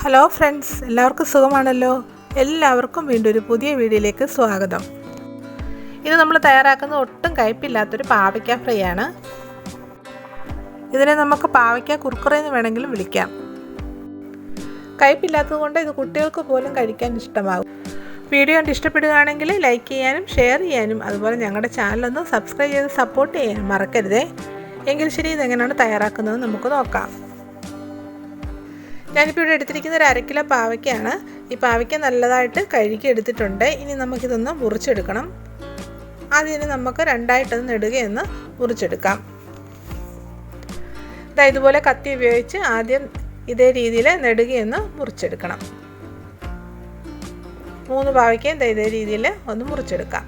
Hello friends എല്ലാവർക്കും സുഖമാണല്ലോ? എല്ലാവർക്കും വീണ്ടും ഒരു പുതിയ വീഡിയോയിലേക്ക് സ്വാഗതം. ഇത് നമ്മൾ തയ്യാറാക്കുന്ന ഒട്ടും കയ്പില്ലാത്തൊരു പാവയ്ക്ക ഫ്രൈ ആണ് ഇതിനെ നമുക്ക് പാവയ്ക്ക കുർക്കുറ എന്ന് വേണമെങ്കിലും വിളിക്കാം. കയ്പില്ലാത്തത് കൊണ്ട് ഇത് കുട്ടികൾക്ക് പോലും കഴിക്കാൻ ഇഷ്ടമാകും. വീഡിയോ കണ്ട് ഇഷ്ടപ്പെടുകയാണെങ്കിൽ ലൈക്ക് ചെയ്യാനും ഷെയർ ചെയ്യാനും അതുപോലെ ഞങ്ങളുടെ ചാനലൊന്ന് സബ്സ്ക്രൈബ് ചെയ്ത് സപ്പോർട്ട് ചെയ്യാനും മറക്കരുതേ. എങ്കിൽ ശരി ഇതെങ്ങനെയാണ് തയ്യാറാക്കുന്നത് നമുക്ക് നോക്കാം. ഞാനിപ്പോൾ ഇവിടെ എടുത്തിരിക്കുന്ന ഒരു അരക്കിലോ കിലോ പാവയ്ക്കാണ്. ഈ പാവയ്ക്ക നല്ലതായിട്ട് കഴുകി എടുത്തിട്ടുണ്ട്. ഇനി നമുക്കിതൊന്ന് മുറിച്ചെടുക്കണം. അതിന് നമുക്ക് രണ്ടായിട്ടൊന്ന് നെടുകയെന്ന് മുറിച്ചെടുക്കാം. ഇതാ ഇതുപോലെ കത്തി ഉപയോഗിച്ച് ആദ്യം ഇതേ രീതിയിൽ നെടുകയെന്ന് മുറിച്ചെടുക്കണം. മൂന്ന് പാവയ്ക്കയും ഇതേ രീതിയിൽ ഒന്ന് മുറിച്ചെടുക്കാം.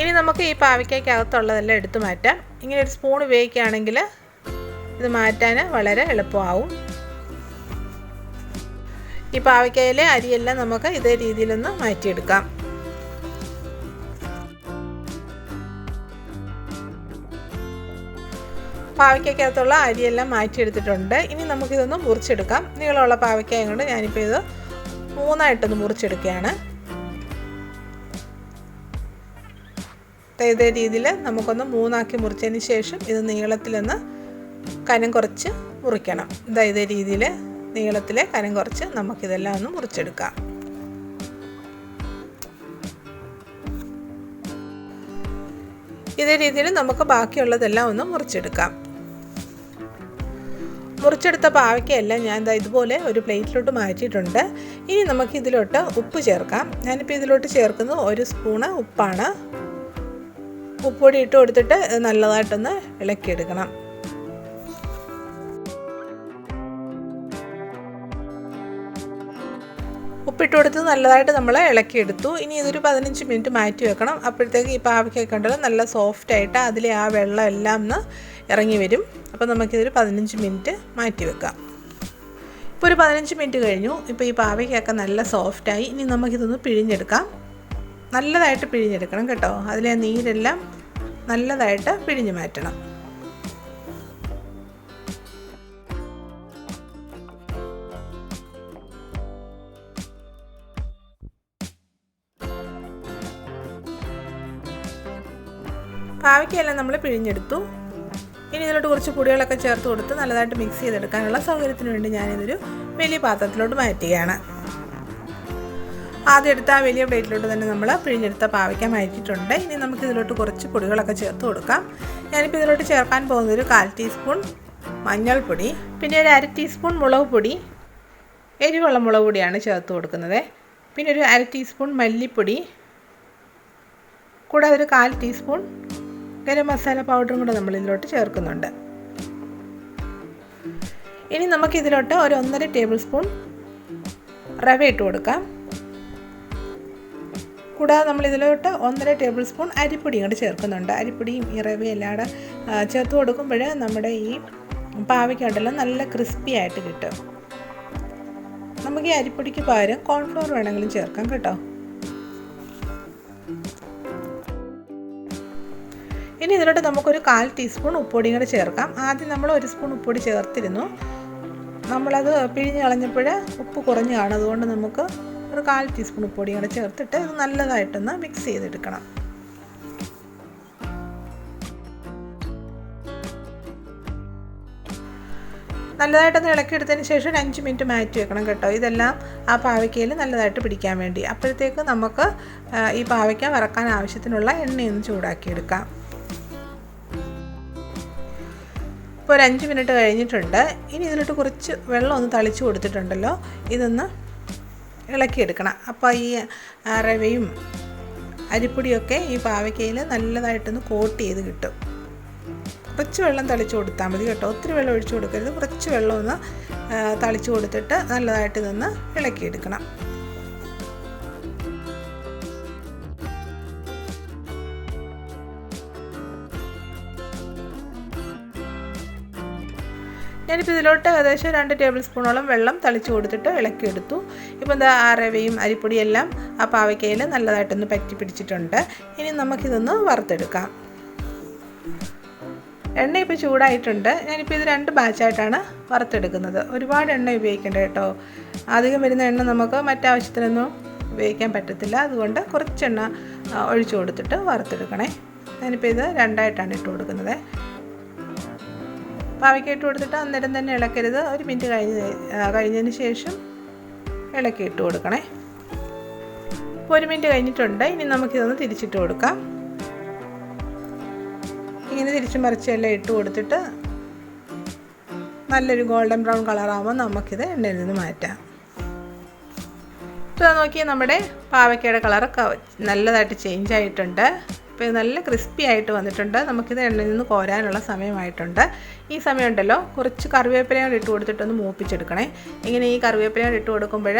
ഇനി നമുക്ക് ഈ പാവയ്ക്കകത്തുള്ളതെല്ലാം എടുത്തു മാറ്റാം. ഇങ്ങനെ ഒരു സ്പൂൺ ഉപയോഗിക്കുകയാണെങ്കിൽ ഇത് മാറ്റാൻ വളരെ എളുപ്പമാവും. ഈ പാവയ്ക്കയിലെ അരിയെല്ലാം നമുക്ക് ഇതേ രീതിയിലൊന്ന് മാറ്റിയെടുക്കാം. പാവയ്ക്കകത്തുള്ള അരിയെല്ലാം മാറ്റിയെടുത്തിട്ടുണ്ട്. ഇനി നമുക്കിതൊന്ന് മുറിച്ചെടുക്കാം. നീളമുള്ള പാവയ്ക്കായ കൊണ്ട് ഞാനിപ്പോൾ ഇത് മൂന്നായിട്ടൊന്ന് മുറിച്ചെടുക്കുകയാണ്. ഇതേ രീതിയിൽ നമുക്കൊന്ന് മൂന്നാക്കി മുറിച്ചതിന് ശേഷം ഇത് നീളത്തിലൊന്ന് കനം കുറച്ച് മുറിക്കണം. ഇതാ ഇതേ രീതിയിൽ നീളത്തിൽ കനം കുറച്ച് നമുക്കിതെല്ലാം ഒന്ന് മുറിച്ചെടുക്കാം. ഇതേ രീതിയിൽ നമുക്ക് ബാക്കിയുള്ളതെല്ലാം ഒന്ന് മുറിച്ചെടുക്കാം. മുറിച്ചെടുത്ത പാവയ്ക്കയെല്ലാം ഞാൻ ഇതാ ഇതുപോലെ ഒരു പ്ലേറ്റിലോട്ട് മാറ്റിയിട്ടുണ്ട്. ഇനി നമുക്ക് ഇതിലോട്ട് ഉപ്പ് ചേർക്കാം. ഞാനിപ്പോൾ ഇതിലോട്ട് ചേർക്കുന്നത് ഒരു സ്പൂണ് ഉപ്പാണ്. ഉപ്പൊടി ഇട്ട് കൊടുത്തിട്ട് നല്ലതായിട്ടൊന്ന് ഇളക്കിയെടുക്കണം. ഉപ്പിട്ട് കൊടുത്ത് നല്ലതായിട്ട് നമ്മൾ ഇളക്കിയെടുത്തു. ഇനി ഇതൊരു പതിനഞ്ച് മിനിറ്റ് മാറ്റി വെക്കണം. അപ്പോഴത്തേക്ക് ഈ പാവയ്ക്കൊക്കെ ഉണ്ടല്ലോ നല്ല സോഫ്റ്റായിട്ട് അതിലെ ആ വെള്ളം എല്ലാം ഒന്ന് ഇറങ്ങി വരും. അപ്പോൾ നമുക്കിതൊരു പതിനഞ്ച് മിനിറ്റ് മാറ്റി വെക്കാം. ഇപ്പോൾ ഒരു പതിനഞ്ച് മിനിറ്റ് കഴിഞ്ഞു. ഇപ്പോൾ ഈ പാവയ്ക്കൊക്കെ നല്ല സോഫ്റ്റായി ഇനി നമുക്കിതൊന്ന് പിഴിഞ്ഞെടുക്കാം. നല്ലതായിട്ട് പിഴിഞ്ഞെടുക്കണം കേട്ടോ. അതിലെ നീരെല്ലാം നല്ലതായിട്ട് പിഴിഞ്ഞു മാറ്റണം. പാവയ്ക്കെല്ലാം നമ്മൾ പിഴിഞ്ഞെടുത്തു. ഇനി ഇതിലോട്ട് കുറച്ച് പൊടികളൊക്കെ ചേർത്ത് കൊടുത്ത് നല്ലതായിട്ട് മിക്സ് ചെയ്തെടുക്കാനുള്ള സൗകര്യത്തിന് വേണ്ടി ഞാനിതൊരു വലിയ പാത്രത്തിലോട്ട് മാറ്റുകയാണ്. ആദ്യം എടുത്ത ആ വലിയ പ്ലേറ്റിലോട്ട് തന്നെ നമ്മൾ പിഴിഞ്ഞെടുത്ത പാവയ്ക്ക മാറ്റിയിട്ടുണ്ട്. ഇനി നമുക്ക് ഇതിലോട്ട് കുറച്ച് പൊടികളൊക്കെ ചേർത്ത് കൊടുക്കാം. ഞാനിപ്പോൾ ഇതിലോട്ട് ചേർക്കാൻ പോകുന്നത് ഒരു കാൽ ടീസ്പൂൺ മഞ്ഞൾപ്പൊടി പിന്നെ ഒരു അര ടീസ്പൂൺ മുളക് പൊടി എരിവുള്ള മുളക് പൊടിയാണ് ചേർത്ത് കൊടുക്കുന്നത്. പിന്നെ ഒരു അര ടീസ്പൂൺ മല്ലിപ്പൊടി കൂടാതെ ഒരു കാൽ ടീസ്പൂൺ ഗരം മസാല പൗഡറും കൂടെ നമ്മൾ ഇതിലോട്ട് ചേർക്കുന്നുണ്ട്. ഇനി നമുക്കിതിലോട്ട് ഒരു ഒന്നര ടേബിൾ സ്പൂൺ റവ ഇട്ട് കൊടുക്കാം. കൂടാതെ നമ്മൾ ഇതിലോട്ട് ഒന്നര ടേബിൾ സ്പൂൺ അരിപ്പൊടി ഇങ്ങോട്ട് ചേർക്കുന്നുണ്ട്. അരിപ്പൊടിയും ഈ റവയും എല്ലാം കൂടെ ചേർത്ത് കൊടുക്കുമ്പോൾ നമ്മുടെ ഈ പാവയ്ക്കുണ്ടല്ലോ നല്ല ക്രിസ്പി ആയിട്ട് കിട്ടും. നമുക്ക് ഈ അരിപ്പൊടിക്ക് പകരം കോൺഫ്ലോർ വേണമെങ്കിലും ചേർക്കാം കേട്ടോ. ഇനി ഇതിലോട്ട് നമുക്കൊരു കാൽ ടീസ്പൂൺ ഉപ്പൊടിയും കൂടെ ചേർക്കാം. ആദ്യം നമ്മൾ ഒരു സ്പൂൺ ഉപ്പൊടി ചേർത്തിരുന്നു. നമ്മളത് പിഴിഞ്ഞ് കളഞ്ഞപ്പോൾ ഉപ്പ് കുറഞ്ഞു കാണും. അതുകൊണ്ട് നമുക്ക് ഒരു കാൽ ടീസ്പൂൺ പൊടി കൂടെ ചേർത്തിട്ട് ഇത് നല്ലതായിട്ടൊന്ന് മിക്സ് ചെയ്തെടുക്കണം. നല്ലതായിട്ടൊന്ന് ഇളക്കിയെടുത്തതിന് ശേഷം ഒരു അഞ്ച് മിനിറ്റ് മാറ്റി വെക്കണം കേട്ടോ. ഇതെല്ലാം ആ പാവയ്ക്കയിൽ നല്ലതായിട്ട് പിടിക്കാൻ വേണ്ടി. അപ്പോഴത്തേക്ക് നമുക്ക് ഈ പാവയ്ക്ക വറക്കാൻ ആവശ്യത്തിനുള്ള എണ്ണയൊന്ന് ചൂടാക്കിയെടുക്കാം. ഇപ്പോൾ ഒരു അഞ്ച് മിനിറ്റ് കഴിഞ്ഞിട്ടുണ്ട്. ഇനി ഇതിലോട്ട് കുറച്ച് വെള്ളം ഒന്ന് തളിച്ച് കൊടുത്തിട്ടുണ്ടല്ലോ. ഇതൊന്ന് ഇളക്കിയെടുക്കണം. അപ്പോൾ ഈ റവയും അരിപ്പൊടിയൊക്കെ ഈ പാവയ്ക്കയിൽ നല്ലതായിട്ടൊന്ന് കോട്ട് ചെയ്ത് കിട്ടും. കുറച്ച് വെള്ളം തളിച്ച് കൊടുത്താൽ മതി കേട്ടോ. ഒത്തിരി വെള്ളം ഒഴിച്ചു കൊടുക്കരുത്. കുറച്ച് വെള്ളം ഒന്ന് തളിച്ച് കൊടുത്തിട്ട് നല്ലതായിട്ട് നിന്ന് ഇളക്കിയെടുക്കണം. ഞാനിപ്പോൾ ഇതിലോട്ട് ഏകദേശം രണ്ട് ടേബിൾ സ്പൂണോളം വെള്ളം തളിച്ച് കൊടുത്തിട്ട് ഇളക്കിയെടുത്തു. ഇപ്പോൾ എന്താ ആ റവയും അരിപ്പൊടിയെല്ലാം ആ പാവയ്ക്കയിൽ നല്ലതായിട്ടൊന്ന് പറ്റി പിടിച്ചിട്ടുണ്ട്. ഇനി നമുക്കിതൊന്ന് വറുത്തെടുക്കാം. എണ്ണ ഇപ്പോൾ ചൂടായിട്ടുണ്ട്. ഞാനിപ്പോൾ ഇത് രണ്ട് ബാച്ചായിട്ടാണ് വറുത്തെടുക്കുന്നത്. ഒരുപാട് എണ്ണ ഉപയോഗിക്കേണ്ട കേട്ടോ. അധികം വരുന്ന എണ്ണ നമുക്ക് മറ്റാവശ്യത്തിനൊന്നും ഉപയോഗിക്കാൻ പറ്റത്തില്ല. അതുകൊണ്ട് കുറച്ചെണ്ണ ഒഴിച്ചു കൊടുത്തിട്ട് വറുത്തെടുക്കണേ. ഞാനിപ്പോൾ ഇത് രണ്ടായിട്ടാണ് ഇട്ട് കൊടുക്കുന്നത്. പാവയ്ക്ക ഇട്ട് കൊടുത്തിട്ട് അന്നേരം തന്നെ ഇളക്കരുത്. ഒരു മിനിറ്റ് കഴിഞ്ഞ് കഴിഞ്ഞതിന് ശേഷം ഇളക്കി ഇട്ട് കൊടുക്കണേ. ഇപ്പോൾ ഒരു മിനിറ്റ് കഴിഞ്ഞിട്ടുണ്ട്. ഇനി നമുക്കിതൊന്ന് തിരിച്ചിട്ട് കൊടുക്കാം. ഇങ്ങനെ തിരിച്ചും മറിച്ചെല്ലാം ഇട്ട് കൊടുത്തിട്ട് നല്ലൊരു ഗോൾഡൻ ബ്രൗൺ കളറാകുമ്പോൾ നമുക്കിത് എണ്ണയിൽ നിന്ന് മാറ്റാം. ഇപ്പോൾ നോക്കി നമ്മുടെ പാവയ്ക്കയുടെ കളറൊക്കെ നല്ലതായിട്ട് ചേഞ്ച് ആയിട്ടുണ്ട്. ഇപ്പോൾ ഇത് നല്ല ക്രിസ്പി ആയിട്ട് വന്നിട്ടുണ്ട്. നമുക്കിത് എണ്ണയിൽ നിന്ന് കോരാനുള്ള സമയമായിട്ടുണ്ട്. ഈ സമയമുണ്ടല്ലോ. കുറച്ച് കറിവേപ്പിലയും കൂടി ഇട്ട് കൊടുത്തിട്ടൊന്ന് മൂപ്പിച്ചെടുക്കണേ. ഇങ്ങനെ ഈ കറിവേപ്പിലയും കൂടി ഇട്ട് കൊടുക്കുമ്പോൾ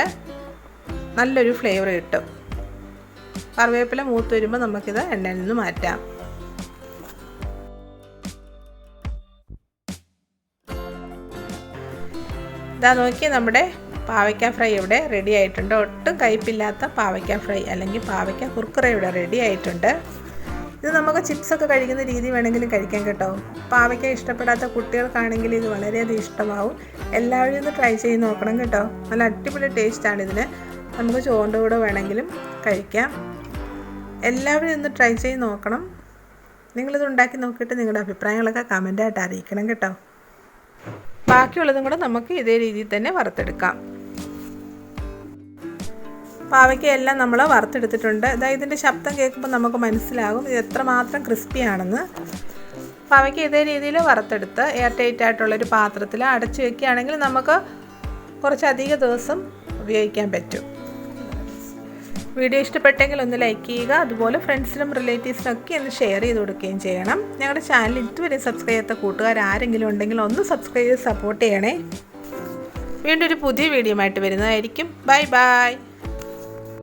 നല്ലൊരു ഫ്ലേവർ കിട്ടും. കറിവേപ്പില മൂത്ത് വരുമ്പോൾ നമുക്കിത് എണ്ണയിൽ നിന്ന് മാറ്റാം. ഇതാ നോക്കി നമ്മുടെ പാവയ്ക്ക ഫ്രൈ ഇവിടെ റെഡി ആയിട്ടുണ്ട്. ഒട്ടും കയ്പില്ലാത്ത പാവയ്ക്ക ഫ്രൈ അല്ലെങ്കിൽ പാവയ്ക്ക കുർക്കുറ ഇവിടെ റെഡി ആയിട്ടുണ്ട്. ഇത് നമുക്ക് ചിപ്സൊക്കെ കഴിക്കുന്ന രീതി വേണമെങ്കിലും കഴിക്കാം കേട്ടോ. പാവയ്ക്ക ഇഷ്ടപ്പെടാത്ത കുട്ടികൾക്കാണെങ്കിൽ ഇത് വളരെയധികം ഇഷ്ടമാവും. എല്ലാവരും ഒന്ന് ട്രൈ ചെയ്ത് നോക്കണം കേട്ടോ. നല്ല അടിപൊളി ടേസ്റ്റാണ് ഇതിന്. നമുക്ക് ചോറിന്റെ കൂടെ വേണമെങ്കിലും കഴിക്കാം. എല്ലാവരും ഒന്ന് ട്രൈ ചെയ്ത് നോക്കണം. നിങ്ങളിത് ഉണ്ടാക്കി നോക്കിയിട്ട് നിങ്ങളുടെ അഭിപ്രായങ്ങളൊക്കെ കമന്റായിട്ട് അറിയിക്കണം കേട്ടോ. ബാക്കിയുള്ളതും കൂടെ നമുക്ക് ഇതേ രീതിയിൽ തന്നെ വറുത്തെടുക്കാം. പാവയ്ക്കയെല്ലാം നമ്മൾ വറുത്തെടുത്തിട്ടുണ്ട്. ഇതാ ഇതിന്റെ ശബ്ദം കേൾക്കുമ്പോൾ നമുക്ക് മനസ്സിലാകും ഇത് എത്രമാത്രം ക്രിസ്പി ആണെന്ന്. പാവയ്ക്ക ഇതേ രീതിയിൽ വറുത്തെടുത്ത് എയർ ടൈറ്റ് ആയിട്ടുള്ളൊരു പാത്രത്തിൽ അടച്ചു വെക്കുകയാണെങ്കിൽ നമുക്ക് കുറച്ചധിക ദിവസം ഉപയോഗിക്കാൻ പറ്റും. വീഡിയോ ഇഷ്ടപ്പെട്ടെങ്കിൽ ഒന്ന് ലൈക്ക് ചെയ്യുക അതുപോലെ ഫ്രണ്ട്സിനും റിലേറ്റീവ്സിനൊക്കെ ഒന്ന് ഷെയർ ചെയ്ത് കൊടുക്കുകയും ചെയ്യണം. ഞങ്ങളുടെ ചാനൽ ഇതുവരെ സബ്സ്ക്രൈബ് ചെയ്യാത്ത കൂട്ടുകാർ ആരെങ്കിലും ഉണ്ടെങ്കിൽ ഒന്ന് സബ്സ്ക്രൈബ് ചെയ്ത് സപ്പോർട്ട് ചെയ്യണേ. വീണ്ടും ഒരു പുതിയ വീഡിയോ ആയിട്ട് വരുന്നതായിരിക്കും. Bye bye